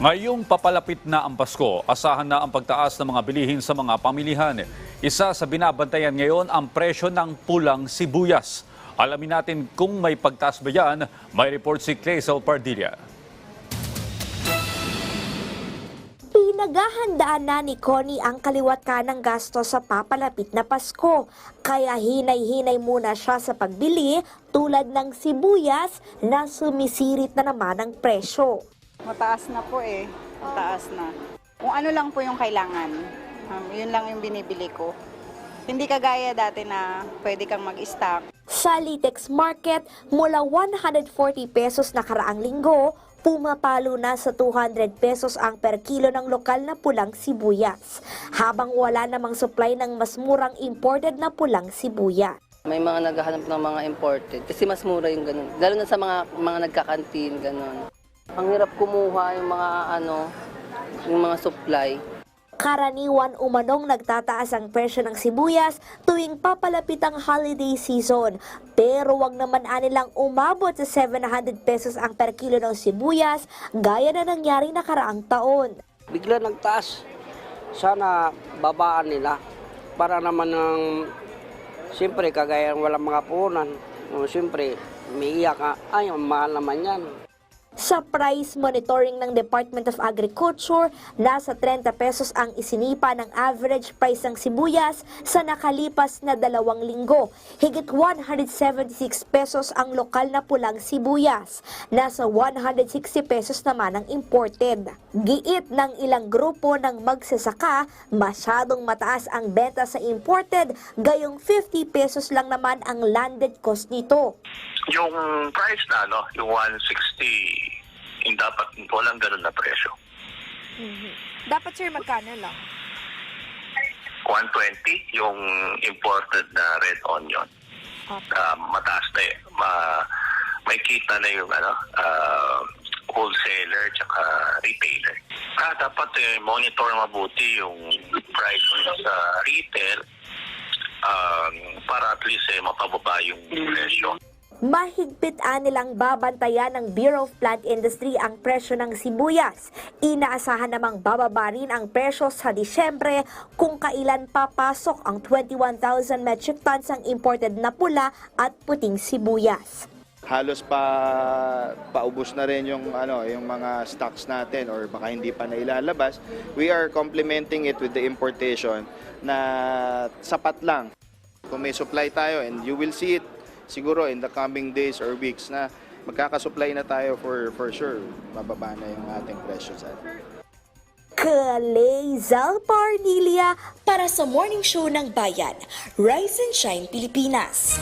Ngayong papalapit na ang Pasko, asahan na ang pagtaas ng mga bilihin sa mga pamilihan. Isa sa binabantayan ngayon ang presyo ng pulang sibuyas. Alamin natin kung may pagtaas ba yan. May report si Clazel Pardilla. Pinaghahandaan na ni Connie ang kaliwat ka ng gasto sa papalapit na Pasko. Kaya hinay-hinay muna siya sa pagbili tulad ng sibuyas na sumisirit na naman ang presyo. Mataas na po eh. Mataas na. Kung ano lang po yung kailangan, um, yun lang yung binibili ko. Hindi kagaya dati na pwede kang mag-stock. Sa Litex Market, mula 140 pesos na karaang linggo, pumapalo na sa 200 pesos ang per kilo ng lokal na pulang sibuyas. Habang wala namang supply ng mas murang imported na pulang sibuyas. May mga naghahanap ng mga imported kasi mas mura yung ganun. Lalo na sa mga mga nagkakantin, ganun. Ang hirap kumuha yung mga ano, yung mga supply. Karaniwan umanong nagtataas ang presyo ng sibuyas tuwing papalapit ang holiday season. Pero wag naman anilang umabot sa 700 pesos ang per kilo ng sibuyas gaya na nangyari nakaraang taon. bigla nagtaas. Sana babaan nila para naman ng siyempre kagaya ng walang mga punan. O, siyempre, umiiyak ka, ay, mahal naman yan. Sa price monitoring ng Department of Agriculture, nasa 30 pesos ang isinipa ng average price ng sibuyas sa nakalipas na dalawang linggo. Higit 176 pesos ang lokal na pulang sibuyas. Nasa 160 pesos naman ang imported. Giit ng ilang grupo ng magsasaka, masyadong mataas ang benta sa imported, gayong 50 pesos lang naman ang landed cost nito. yung price na, no, yung 160, yung dapat walang ganun na presyo. Dapat sir, magkano lang? 120 yung imported na red onion. Ah, mataas na eh. Ma, may kita na yung ano, ah, wholesaler tsaka retailer. Ah, dapat eh, monitor mabuti yung price sa retail um, para at least eh, mapababa yung presyo. Mahigpit nilang babantayan ng Bureau of Plant Industry ang presyo ng sibuyas. Inaasahan namang bababa rin ang presyo sa Disyembre kung kailan papasok ang 21,000 metric tons ng imported na pula at puting sibuyas. halos pa paubos na rin yung ano yung mga stocks natin or baka hindi pa nailalabas we are complementing it with the importation na sapat lang kung may supply tayo and you will see it siguro in the coming days or weeks na magkakasupply na tayo for for sure. Bababa na yung ating presyo sa Kalezal Parnilia para sa Morning Show ng Bayan, Rise and Shine Pilipinas.